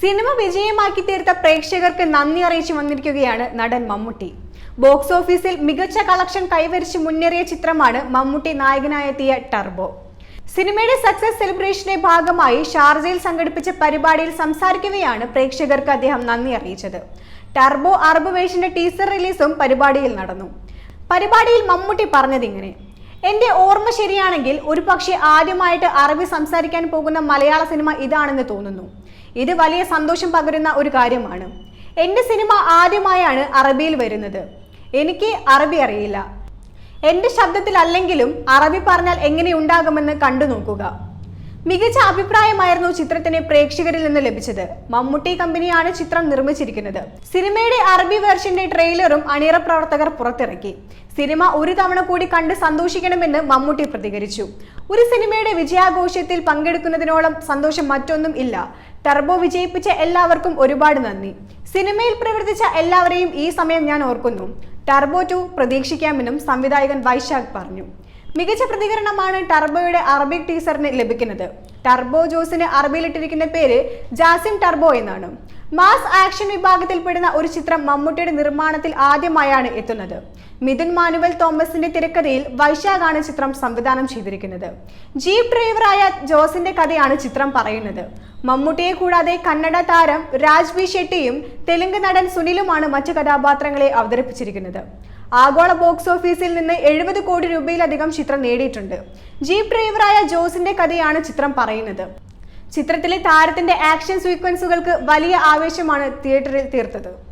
Cinema വിജയമാക്കി തീർത്ത പ്രേക്ഷകർക്ക് നന്ദി അറിയിച്ചു വന്നിരിക്കുകയാണ് നടൻ മമ്മൂട്ടി. ബോക്സ് ഓഫീസിൽ മികച്ച കളക്ഷൻ കൈവരിച്ച് മുന്നേറിയ ചിത്രമാണ് മമ്മൂട്ടി നായകനായെത്തിയ ടർബോ. സിനിമയുടെ സക്സസ് സെലിബ്രേഷന്റെ ഭാഗമായി ഷാർജയിൽ സംഘടിപ്പിച്ച പരിപാടിയിൽ സംസാരിക്കവെയാണ് പ്രേക്ഷകർക്ക് അദ്ദേഹം നന്ദി അറിയിച്ചത്. ടർബോ അറബ് വേഷന്റെ ടീസർ റിലീസും പരിപാടിയിൽ നടന്നു. പരിപാടിയിൽ മമ്മൂട്ടി പറഞ്ഞതിങ്ങനെ എന്റെ ഓർമ്മ ശരിയാണെങ്കിൽ ഒരു പക്ഷേ ആദ്യമായിട്ട് അറബി സംസാരിക്കാൻ പോകുന്ന മലയാള സിനിമ ഇതാണെന്ന് തോന്നുന്നു. ഇത് വലിയ സന്തോഷം പകരുന്ന ഒരു കാര്യമാണ്. എന്റെ സിനിമ ആദ്യമായാണ് അറബിയിൽ വരുന്നത്. എനിക്ക് അറബി അറിയില്ല. എന്റെ ശബ്ദത്തിലല്ലെങ്കിലും അറബി പറഞ്ഞാൽ എങ്ങനെ ഉണ്ടാകുമെന്ന് കണ്ടു നോക്കുക മികച്ച അഭിപ്രായമായിരുന്നു ചിത്രത്തിന് പ്രേക്ഷകരിൽ നിന്ന് ലഭിച്ചത്. മമ്മൂട്ടി കമ്പനിയാണ് ചിത്രം നിർമ്മിച്ചിരിക്കുന്നത്. സിനിമയുടെ അറബി വേർഷന്റെ ട്രെയിലറും അണിയറ പ്രവർത്തകർ പുറത്തിറക്കി. സിനിമ ഒരു തവണ കൂടി കണ്ട് സന്തോഷിക്കണമെന്ന് മമ്മൂട്ടി പ്രതികരിച്ചു. ഒരു സിനിമയുടെ വിജയാഘോഷത്തിൽ പങ്കെടുക്കുന്നതിനോളം സന്തോഷം മറ്റൊന്നും ഇല്ല. ടർബോ വിജയിപ്പിച്ച എല്ലാവർക്കും ഒരുപാട് നന്ദി. സിനിമയിൽ പ്രവർത്തിച്ച എല്ലാവരെയും ഈ സമയം ഞാൻ ഓർക്കുന്നു. ടർബോ ടു പ്രതീക്ഷിക്കാമെന്നും സംവിധായകൻ വൈശാഖ് പറഞ്ഞു. മികച്ച പ്രതികരണമാണ് ടർബോയുടെ അറബിക് ടീസറിന് ലഭിക്കുന്നത്. ടർബോ ജോസിന് അറബിയിലിട്ടിരിക്കുന്ന പേര് ജാസിം ടർബോ എന്നാണ്. മാസ് ആക്ഷൻ വിഭാഗത്തിൽപ്പെടുന്ന ഒരു ചിത്രം മമ്മൂട്ടിയുടെ നിർമ്മാണത്തിൽ ആദ്യമായാണ് എത്തുന്നത്. മിഥുൻ മാനുവൽ തോമസിന്റെ തിരക്കഥയിൽ വൈശാഖാണ് ചിത്രം സംവിധാനം ചെയ്തിരിക്കുന്നത്. ജീപ്പ് ഡ്രൈവറായ ജോസിന്റെ കഥയാണ് ചിത്രം പറയുന്നത്. മമ്മൂട്ടിയെ കൂടാതെ കന്നഡ താരം രാജ് വി ഷെട്ടിയും തെലുങ്ക് നടൻ സുനിലുമാണ് മറ്റു കഥാപാത്രങ്ങളെ അവതരിപ്പിച്ചിരിക്കുന്നത്. ആഗോള ബോക്സ് ഓഫീസിൽ നിന്ന് എഴുപത് കോടി രൂപയിലധികം ചിത്രം നേടിയിട്ടുണ്ട്. ജീപ്പ് ഡ്രൈവറായ ജോസിന്റെ കഥയാണ് ചിത്രം പറയുന്നത്. ചിത്രത്തിലെ താരത്തിന്റെ ആക്ഷൻ സീക്വൻസുകൾക്ക് വലിയ ആവേശമാണ് തിയേറ്ററിൽ തീർത്തത്.